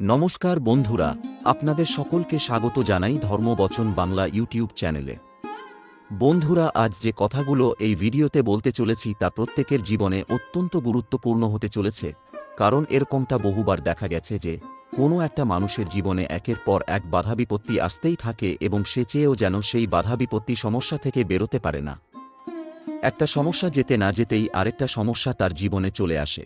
নমস্কার বন্ধুরা, আপনাদের সকলকে স্বাগত জানাই ধর্মবচন বাংলা ইউটিউব চ্যানেলে। বন্ধুরা, আজ যে কথাগুলো এই ভিডিওতে বলতে চলেছি তা প্রত্যেকের জীবনে অত্যন্ত গুরুত্বপূর্ণ হতে চলেছে, কারণ এরকমটা বহুবার দেখা গেছে যে, কোনো একটা মানুষের জীবনে একের পর এক বাধা বিপত্তি আসতেই থাকে এবং সে চেয়েও যেন সেই বাধা বিপত্তি সমস্যা থেকে বেরোতে পারে না। একটা সমস্যা যেতে না যেতেই আরেকটা সমস্যা তার জীবনে চলে আসে।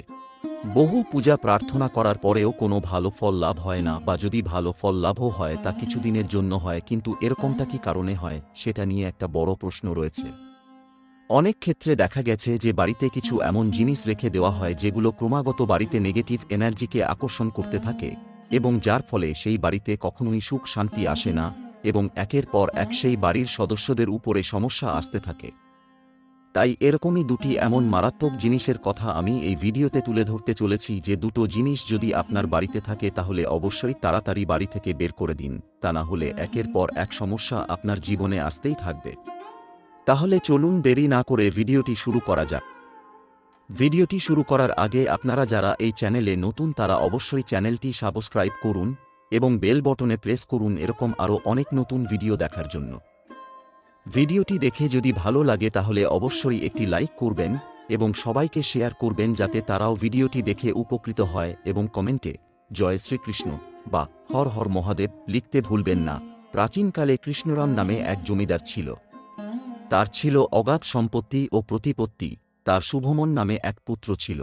বহু পূজা প্রার্থনা করার পরেও কোনো ভালো ফল লাভ হয় না, বা যদি ভালো ফল লাভও হয়, তা কিছুদিনের জন্য হয়, কিন্তু এরকমটা কি কারণে হয়, সেটা নিয়ে একটা বড় প্রশ্ন রয়েছে। অনেক ক্ষেত্রে দেখা গেছে যে বাড়িতে কিছু এমন জিনিস রেখে দেওয়া হয়, যেগুলো ক্রমাগত বাড়িতে নেগেটিভ এনার্জিকে আকর্ষণ করতে থাকে, এবং যার ফলে সেই বাড়িতে কখনোই সুখ শান্তি আসে না, এবং একের পর এক সেই বাড়ির সদস্যদের উপরে সমস্যা আসতে থাকে। তাই এরকমই দুটি এমন মারাত্মক জিনিসের কথা আমি এই ভিডিওতে তুলে ধরতে চলেছি যে দুটো জিনিস যদি আপনার বাড়িতে থাকে তাহলে অবশ্যই তাড়াতাড়ি বাড়ি থেকে বের করে দিন, তা না হলে একের পর এক সমস্যা আপনার জীবনে আসতেই থাকবে। তাহলে চলুন দেরি না করে ভিডিওটি শুরু করা যাক। ভিডিওটি শুরু করার আগে আপনারা যারা এই চ্যানেলে নতুন তারা অবশ্যই চ্যানেলটি সাবস্ক্রাইব করুন এবং বেল বটনে প্রেস করুন এরকম আরও অনেক নতুন ভিডিও দেখার জন্য। ভিডিওটি দেখে যদি ভালো লাগে তাহলে অবশ্যই একটি লাইক করবেন এবং সবাইকে শেয়ার করবেন যাতে তারাও ভিডিওটি দেখে উপকৃত হয় এবং কমেন্টে, জয় শ্রীকৃষ্ণ বা হর হর মহাদেব লিখতে ভুলবেন না। প্রাচীনকালে কৃষ্ণরাম নামে এক জমিদার ছিল। তার ছিল অগাধ সম্পত্তি ও প্রতিপত্তি। তার শুভমন নামে এক পুত্র ছিল।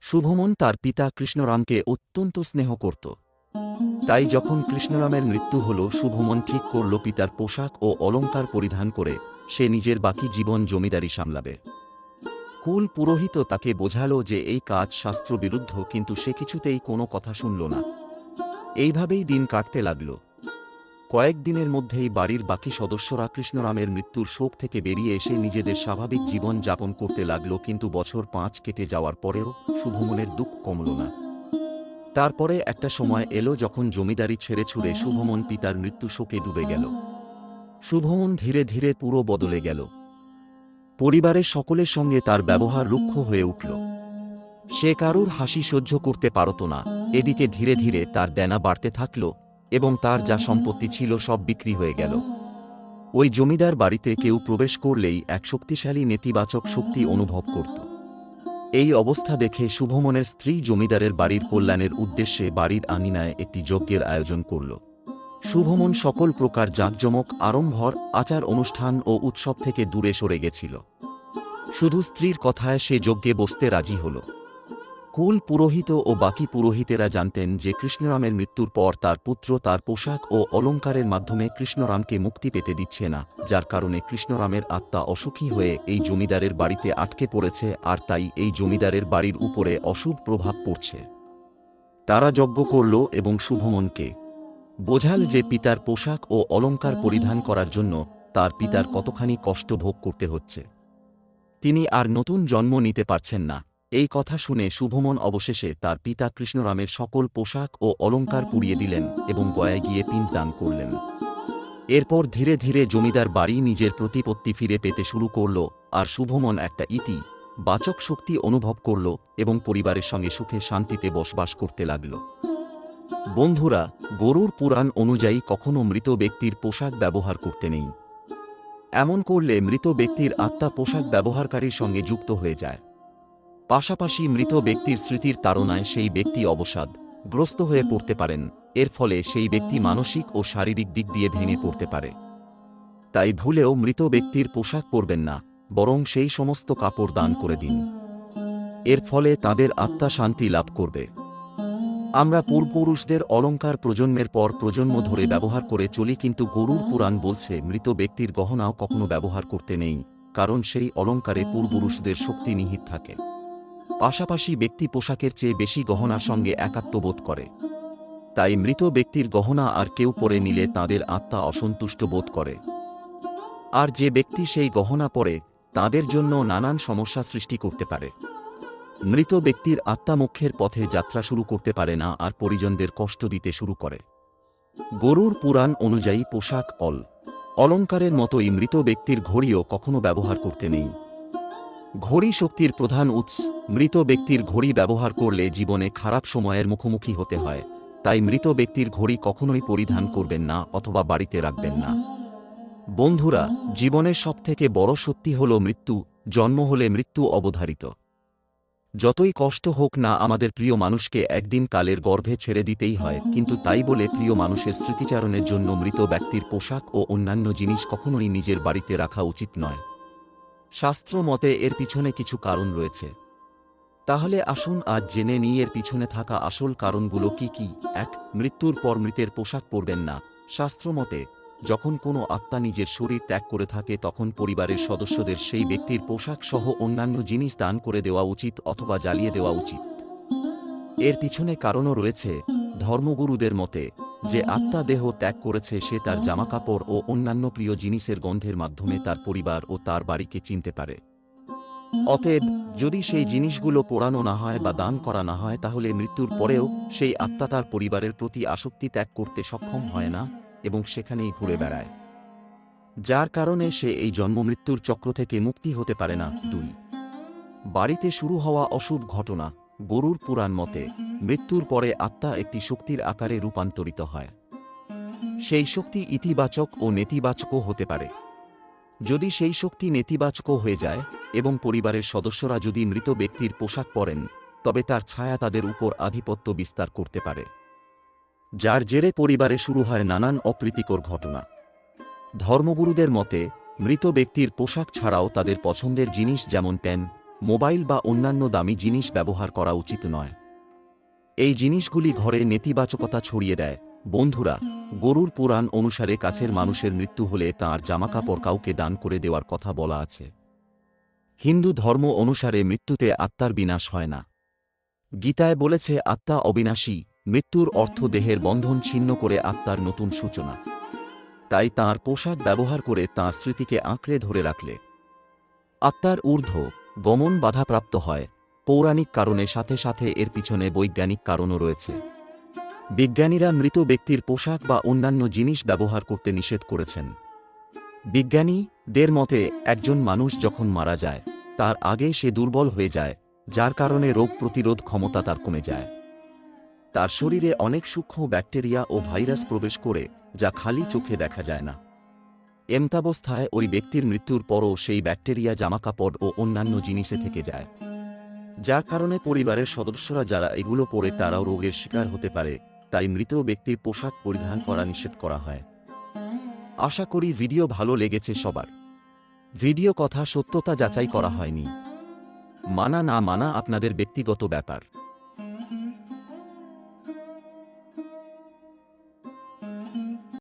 শুভমন তার পিতা কৃষ্ণরামকে অত্যন্ত স্নেহ করত। তাই যখন কৃষ্ণরামের মৃত্যু হল, শুভমন ঠিক করল পিতার পোশাক ও অলংকার পরিধান করে সে নিজের বাকি জীবন জমিদারি সামলাবে। কুল পুরোহিত তাকে বোঝালো যে এই কাজ শাস্ত্র বিরুদ্ধ কিন্তু সে কিছুতেই কোনো কথা শুনল না। এইভাবেই দিন কাটতে লাগল। কয়েকদিনের মধ্যেই বাড়ির বাকি সদস্যরা কৃষ্ণরামের মৃত্যুর শোক থেকে বেরিয়ে এসে নিজেদের স্বাভাবিক জীবন যাপন করতে লাগল, কিন্তু বছর পাঁচ কেটে যাওয়ার পরেও শুভমনের দুঃখ কমল না। তারপরে একটা সময় এলো যখন জমিদারি ছেড়ে ছুড়ে শুভমন পিতার মৃত্যু শোকে ডুবে গেল। শুভমন ধীরে ধীরে পুরো বদলে গেল। পরিবারের সকলের সঙ্গে তার ব্যবহার রুক্ষ হয়ে উঠল। সে কারুর হাসি সহ্য করতে পারত না। এদিকে ধীরে ধীরে তার দেনা বাড়তে থাকল এবং তার যা সম্পত্তি ছিল সব বিক্রি হয়ে গেল। ওই জমিদার বাড়িতে কেউ প্রবেশ করলেই এক শক্তিশালী নেতিবাচক শক্তি অনুভব করত। এই অবস্থা দেখে শুভমনের স্ত্রী জমিদারের বাড়ির কল্যাণের উদ্দেশ্যে বাড়ির আঙিনায় একটি যজ্ঞের আয়োজন করল। শুভমন সকল প্রকার জাঁকজমক, আড়ম্বর, আচার অনুষ্ঠান ও উৎসব থেকে দূরে সরে গেছিল। শুধু স্ত্রীর কথায় সে যজ্ঞে বসতে রাজি হল। কুল পুরোহিত ও বাকি পুরোহিতেরা জানতেন যে কৃষ্ণরামের মৃত্যুর পর তার পুত্র তার পোশাক ও অলঙ্কারের মাধ্যমে কৃষ্ণরামকে মুক্তি পেতে দিচ্ছে না, যার কারণে কৃষ্ণরামের আত্মা অসুখী হয়ে এই জমিদারের বাড়িতে আটকে পড়েছে আর তাই এই জমিদারের বাড়ির উপরে অশুভ প্রভাব পড়ছে। তারা যজ্ঞ করল এবং শুভমনকে বোঝাল যে পিতার পোশাক ও অলঙ্কার পরিধান করার জন্য তার পিতার কতখানি কষ্ট ভোগ করতে হচ্ছে। তিনি আর নতুন জন্ম নিতে পারছেন না। এই কথা শুনে শুভমন অবশেষে তার পিতা কৃষ্ণরামের সকল পোশাক ও অলঙ্কার পুড়িয়ে দিলেন এবং গয়ায় গিয়ে তিন দান করলেন। এরপর ধীরে ধীরে জমিদার বাড়ি নিজের প্রতিপত্তি ফিরে পেতে শুরু করল আর শুভমন একটা ইতি, বাচক শক্তি অনুভব করল এবং পরিবারের সঙ্গে সুখে শান্তিতে বসবাস করতে লাগল। বন্ধুরা, গরুর পুরাণ অনুযায়ী কখনো মৃত ব্যক্তির পোশাক ব্যবহার করতে নেই। এমন করলে মৃত ব্যক্তির আত্মা পোশাক ব্যবহারকারীর সঙ্গে যুক্ত হয়ে যায়। পাশাপাশি মৃত ব্যক্তির স্মৃতির তাড়নায় সেই ব্যক্তি অবসাদ, গ্রস্ত হয়ে পড়তে পারেন, এর ফলে সেই ব্যক্তি মানসিক ও শারীরিক দিক দিয়ে ভেঙে পড়তে পারে। তাই ভুলেও মৃত ব্যক্তির পোশাক পরবেন না, বরং সেই সমস্ত কাপড় দান করে দিন। এর ফলে তাদের আত্মা শান্তি লাভ করবে। আমরা পূর্বপুরুষদের অলঙ্কার প্রজন্মের পর প্রজন্ম ধরে ব্যবহার করে চলি কিন্তু গরুর পুরাণ বলছে, মৃত ব্যক্তির গহনাও কখনো ব্যবহার করতে নেই, কারণ সেই অলঙ্কারে পূর্বপুরুষদের শক্তি নিহিত থাকে। পাশাপাশি ব্যক্তি পোশাকের চেয়ে বেশি গহনার সঙ্গে একাত্মবোধ করে। তাই মৃত ব্যক্তির গহনা আর কেউ পরে নিলে তাদের আত্মা অসন্তুষ্ট বোধ করে। আর যে ব্যক্তি সেই গহনা পরে, তাদের জন্য নানান সমস্যা সৃষ্টি করতে পারে। মৃত ব্যক্তির আত্মা মুখ্যের পথে যাত্রা শুরু করতে পারে না আর পরিজনদের কষ্ট দিতে শুরু করে। গরুর পুরাণ অনুযায়ী পোশাক অল। অলঙ্কারের মতোই মৃত ব্যক্তির ঘড়িও কখনো ব্যবহার করতে নেই। ঘড়ি শক্তির প্রধান উৎস, মৃত ব্যক্তির ঘড়ি ব্যবহার করলে জীবনে খারাপ সময়ের মুখোমুখি হতে হয়। তাই মৃত ব্যক্তির ঘড়ি কখনোই পরিধান করবেন না অথবা বাড়িতে রাখবেন না। বন্ধুরা, জীবনের সবথেকে বড় সত্যি হল মৃত্যু, জন্ম হলে মৃত্যু অবধারিত। যতই কষ্ট হোক না, আমাদের প্রিয় মানুষকে একদিন কালের গর্ভে ছেড়ে দিতেই হয়, কিন্তু তাই বলে প্রিয় মানুষের স্মৃতিচারণের জন্য মৃত ব্যক্তির পোশাক ও অন্যান্য জিনিস কখনোই নিজের বাড়িতে রাখা উচিত নয়। শাস্ত্র মতে এর পিছনে কিছু কারণ রয়েছে। তাহলে আসুন আজ জেনে নিই এর পিছনে থাকা আসল কারণগুলো কি কি। এক, মৃত্যুর পর মৃতের পোশাক পরবেন না। শাস্ত্রমতে, যখন কোনো আত্মা নিজের শরীর ত্যাগ করে থাকে তখন পরিবারের সদস্যদের সেই ব্যক্তির পোশাক সহ অন্যান্য জিনিস দান করে দেওয়া উচিত অথবা জ্বালিয়ে দেওয়া উচিত। এর পিছনে কারণও রয়েছে। ধর্মগুরুদের মতে যে আত্মা দেহ ত্যাগ করেছে, সে তার জামাকাপড় ও অন্যান্য প্রিয় জিনিসের গন্ধের মাধ্যমে তার পরিবার ও তার বাড়িকে চিনতে পারে। অতএব, যদি সেই জিনিসগুলো পোড়ানো না হয় বা দান করা না হয়, তাহলে মৃত্যুর পরেও সেই আত্মা তার পরিবারের প্রতি আসক্তি ত্যাগ করতে সক্ষম হয় না এবং সেখানেই ঘুরে বেড়ায়। যার কারণে সে এই জন্মমৃত্যুর চক্র থেকে মুক্তি হতে পারে না। দুই, বাড়িতে শুরু হওয়া অশুভ ঘটনা, গরুর পুরাণ মতে মৃত্যুর পরে আত্মা একটি শক্তির আকারে রূপান্তরিত হয়। সেই শক্তি ইতিবাচক ও নেতিবাচকও হতে পারে। যদি সেই শক্তি নেতিবাচকও হয়ে যায় এবং পরিবারের সদস্যরা যদি মৃত ব্যক্তির পোশাক পরেন, তবে তার ছায়া তাদের উপর আধিপত্য বিস্তার করতে পারে। যার জেরে পরিবারে শুরু হয় নানান অপ্রীতিকর ঘটনা। ধর্মগুরুদের মতে, মৃত ব্যক্তির পোশাক ছাড়াও তাদের পছন্দের জিনিস যেমন পেন মোবাইল বা অন্যান্য দামি জিনিস ব্যবহার করা উচিত নয়। এই জিনিসগুলি ঘরে নেতিবাচকতা ছড়িয়ে দেয়। বন্ধুরা, গরুর পুরাণ অনুসারে কাছের মানুষের মৃত্যু হলে তাঁর জামাকাপড় কাউকে দান করে দেওয়ার কথা বলা আছে। হিন্দু ধর্ম অনুসারে মৃত্যুতে আত্মার বিনাশ হয় না। গীতায় বলেছে, আত্মা অবিনাশী, মৃত্যুর অর্থ দেহের বন্ধন ছিন্ন করে আত্মার নতুন সূচনা। তাই তার পোশাক ব্যবহার করে তাঁর স্মৃতিকে আঁকড়ে ধরে রাখলে। আত্মার ঊর্ধ্ব গমন বাধাপ্রাপ্ত হয়। পৌরাণিক কারণে সাথে সাথে এর পিছনে বৈজ্ঞানিক কারণও রয়েছে। বিজ্ঞানীরা মৃত ব্যক্তির পোশাক বা অন্যান্য জিনিস ব্যবহার করতে নিষেধ করেছেন। বিজ্ঞানীদের মতে, একজন মানুষ যখন মারা যায়, তার আগে সে দুর্বল হয়ে যায়, যার কারণে রোগ প্রতিরোধ ক্ষমতা তার কমে যায়। তার শরীরে অনেক সূক্ষ্ম ব্যাকটেরিয়া ও ভাইরাস প্রবেশ করে, যা খালি চোখে দেখা যায় না। এমতাবস্থায় ওই ব্যক্তির মৃত্যুর পরও সেই ব্যাকটেরিয়া, জামাকাপড় ও অন্যান্য জিনিসে থেকে যায়। যার কারণে পরিবারের সদস্যরা যারা এগুলো পরে তারাও রোগের শিকার হতে পারে, তাই মৃত ব্যক্তির পোশাক পরিধান করা নিষেধ করা হয়। আশা করি ভিডিও ভালো লেগেছে সবার। ভিডিও কথা সত্যতা যাচাই করা হয়নি। মানা না মানা আপনাদের ব্যক্তিগত ব্যাপার।